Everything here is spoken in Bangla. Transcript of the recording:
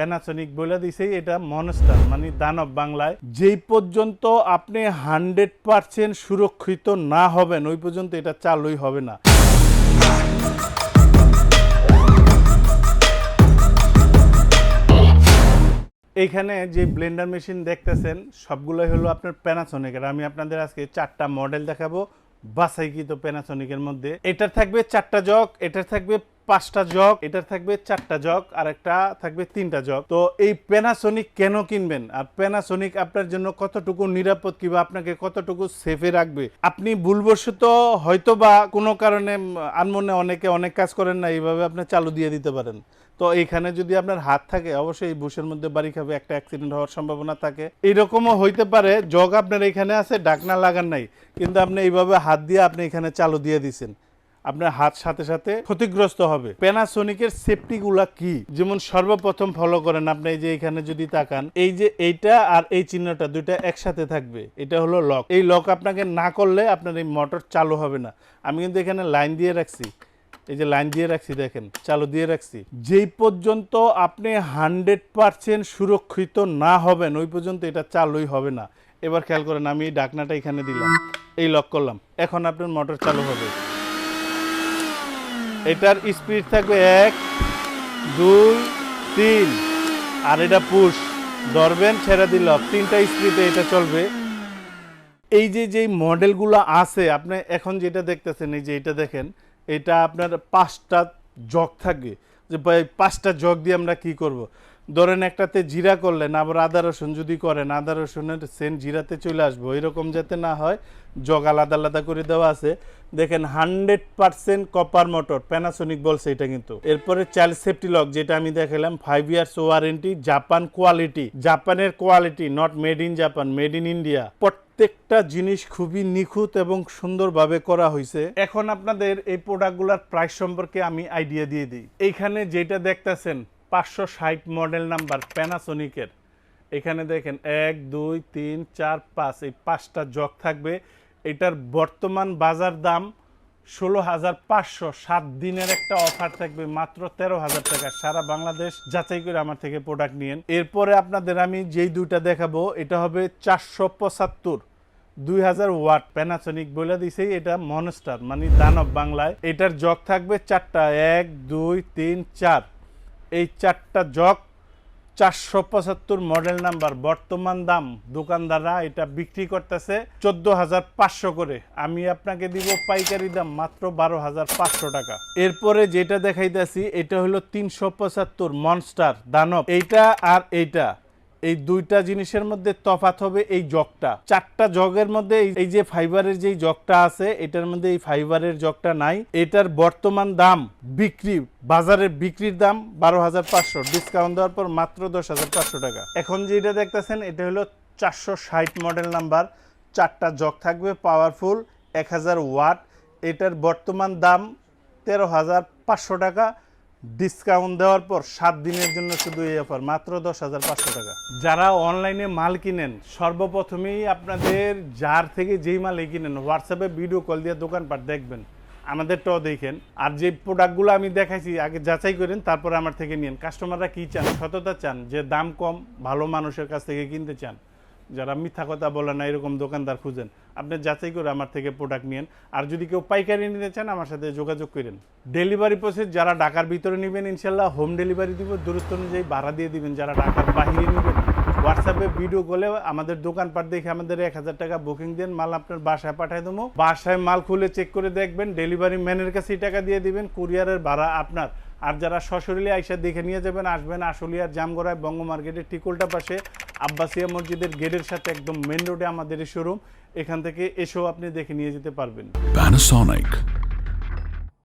প্যানাসনিক বলে দিছে, এটা মনস্টার মানে দানব বাংলায়। যেই পর্যন্ত আপনি হান্ড্রেড পার্সেন্ট সুরক্ষিত না হবেন, ওই পর্যন্ত এটা চালুই হবে না। এইখানে যে ব্লেন্ডার মেশিন দেখতেছেন, সবগুলোই হলো আপনার প্যানাসনিকের আমি আপনাদের আজকে চারটা মডেল দেখাবো বাসাইকৃত প্যানাসনিকের মধ্যে। এটার থাকবে চারটা জগ, এটার থাকবে পাঁচটা জগ, এটার থাকবে চারটা জগ, আর একটা থাকবে তিনটা জগ। তো এই প্যানাসনিক কেন কিনবেন? আর প্যানাসনিক আপনার জন্য কতটুকু নিরাপদ কিংবা আপনাকে কতটুকু সেফে রাখবে? আপনি ভুলবশত হয়তো বা কোনো কারণে আনমনে অনেকে অনেক কাজ করেন না, এইভাবে আপনি চালু দিয়ে দিতে পারেন। তো এইখানে যদি আপনার হাত থাকে, অবশ্যই বুশের মধ্যে বাড়ি খাবে, একটা অ্যাক্সিডেন্ট হওয়ার সম্ভাবনা থাকে। এরকমও হইতে পারে, জগ আপনার এখানে আছে, ডাকনা লাগান নাই, কিন্তু আপনি এইভাবে হাত দিয়ে আপনি এখানে চালু দিয়ে দিছেন। আপনার হাত সাথে সাথে ক্ষতিগ্রস্ত হবে। প্যানাসোনিকের সেফটি গুলা কি? যেমন সর্বপ্রথম ফলো করেন আপনি, এই যে এখানে যদি তাকান, এই যে এইটা আর এই চিহ্নটা দুইটা একসাথে থাকবে, এটা হলো লক এই লক আপনাকে না করলে আপনার এই মোটর চালু হবে না। আমি কিন্তু এখানে লাইন দিয়ে রাখছি। এই যে লাইন দিয়ে রাখছি, দেখেন, চালু দিয়ে রাখছি। যেই পর্যন্ত আপনি হান্ড্রেড পার্সেন্ট সুরক্ষিত না হবেন, ওই পর্যন্ত এটা চালুই হবে না। এবার খেয়াল করেন, আমি এই ডাকনাটা এখানে দিলাম, এই লক করলাম। এখন আপনার মোটর চালু হবে। এটার স্পিড থাকবে এক, দুই, তিন। আর এটা পুশ ধরবেন, ছেড়ে দিল। তিনটা স্পিডে এটা চলবে। এই যে যেই মডেলগুলো আছে, আপনি এখন যেটা দেখতেছেন, এই যে এটা দেখেন, এটা আপনার পাঁচটা জগ থাকবে। যে পাঁচটা জগ দিয়ে আমরা কি করব। ধরেন একটাতে জিরা করলেন, আবার আদা রসুন যদি করেন, আদা রসুনের সেন্ট জিরাতে চলে আসব এরকম যাতে না হয়, জগ আলাদা আলাদা করে দেওয়া আছে। দেখেন, hundred percent copper motor Panasonic বলছে এটা কিন্তু। এরপরে চাইল্ড সেফটি লক, যেটা আমি দেখালাম five years warranty Japan quality জাপানের quality not made in Japan made in India প্রত্যেকটা জিনিস খুবই নিখুঁত এবং সুন্দরভাবে করা হয়েছে এখন আপনাদের এই প্রোডাক্টগুলোর প্রাইস সম্পর্কে আমি আইডিয়া দিয়ে দিই। এইখানে যেটা দেখতেছেন পাঁচশো ষাট মডেল নাম্বার প্যানাসোনিকের এখানে দেখেন, এক, দুই, তিন, চার, পাঁচ, এই পাঁচটা জগ থাকবে। এটার বর্তমান বাজার দাম ষোলো হাজার পাঁচশো সাত দিনের একটা অফার থাকবে মাত্র তেরো হাজার টাকা। সারা বাংলাদেশ যাচাই করে আমার থেকে প্রোডাক্ট নিয়েন। এরপরে আপনাদের আমি যেই দুইটা দেখাবো, এটা হবে চারশো পঁচাত্তর, দুই হাজার ওয়াট প্যানাসনিক বলে দিছে। এটা মনস্টার মানে দানব বাংলায়। এটার জগ থাকবে চারটা, এক, দুই, তিন, চার। এই চারটা জগ চারশো পঁচাত্তর মডেল নাম্বার, বর্তমান দাম দোকানদাররা এটা বিক্রি করতেছে চোদ্দ হাজার পাঁচশো করে। আমি আপনাকে দিব পাইকারি দাম মাত্র বারো হাজার পাঁচশো টাকা। এরপরে যেটা দেখাইতেছি, এটা হলো তিনশো পঁচাত্তর মনস্টার দানব। এইটা আর এইটা। এই দুইটা জিনিসের মধ্যে তফাৎ হবে এই জগটা। চারটা জগের মধ্যে এই- এই যে ফাইবারের যেই জগটা আছে, এটার মধ্যে এই ফাইবারের জগটা নাই। এটার বর্তমান দাম বিক্রি বাজারের বিক্রির দাম বারো হাজার পাঁচশো। ডিসকাউন্ট দেওয়ার পর মাত্র দশ হাজার পাঁচশো টাকা। এখন যেটা দেখতেছেন, এটা হলো চারশো ষাট মডেল নাম্বার চারটা জগ থাকবে পাওয়ারফুল এক হাজার ওয়াট এটার বর্তমান দাম তেরো হাজার পাঁচশো টাকা। ডিসকাউন্ট দেওয়ার পর সাত দিনের জন্য শুধু এই অফার মাত্র দশ হাজার পাঁচশো টাকা। যারা অনলাইনে মাল কিনেন, সর্বপ্রথমেই আপনাদের যার থেকে যেই মাল মালই কিনেন হোয়াটসঅ্যাপে ভিডিও কল দিয়ে দোকানপাট দেখবেন। আমাদেরটাও দেখেন। আর যে প্রোডাক্টগুলো আমি দেখাইছি, আগে যাচাই করেন, তারপরে আমার থেকে নিন কাস্টমাররা কি চান, সততা চান, যে দাম কম, ভালো মানুষের কাছ থেকে কিনতে চান। যারা মিথ্যা কথা বলে না, এরকম দোকানদার খুঁজেন। আপনি যাচাই করে আমার থেকে প্রোডাক্ট নিন আর যদি কেউ পাইকারি নিতে চান, আমার সাথে যোগাযোগ করেন। ডেলিভারি প্রসেস যারা ঢাকার ভিতরে নেবেন, ইনশাল্লাহ হোম ডেলিভারি দিব। দূরত্ব অনুযায়ী ভাড়া দিয়ে দিবেন। যারা ঢাকার বাহিরে নেবেন হোয়াটসঅ্যাপে ভিডিও কলে আমাদের দোকানপাট দেখে আমাদের এক হাজার টাকা বুকিং দেন। মাল আপনার বাসায় পাঠিয়ে দেবো। বাসায় মাল খুলে চেক করে দেখবেন। ডেলিভারি ম্যানের কাছেই টাকা দিয়ে দিবেন। কুরিয়ারের ভাড়া আপনার। আর যারা সশরীরে আইসা দেখে নিয়ে যাবেন, আসবেন আশুলিয়ার জামগড়ায় বঙ্গ মার্কেটের ঠিক উল্টা পাশে আব্বাসিয়া মসজিদের গেটের সাথে একদম মেন রোডে আমাদের শোরুম। এখান থেকে এসেও আপনি দেখে নিয়ে যেতে পারবেন।